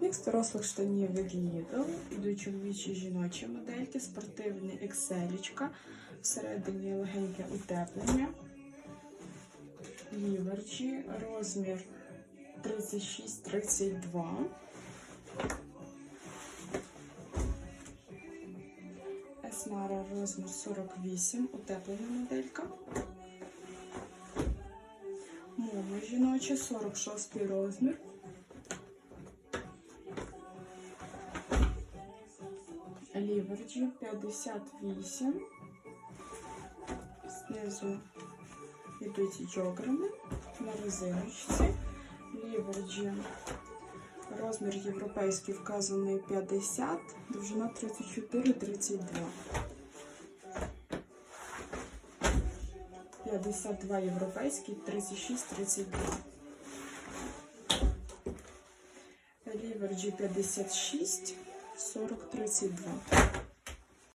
Мікс дорослих штанів від Lidl. Ідуть чоловічі жіночі модельки, спортивний екселічка, всередині легеньке утеплення. Ліверджі, розмір 36-32. Есмара розмір 48, утеплена моделька. Момо жіноче 46 розмір. Ліверджі 58. Знизу йдуть джограми на резиночці. Ліверджі розмір європейський вказаний 50, довжина 34-32. 52 європейський, 36-32. Ліверджі 56, 40-32.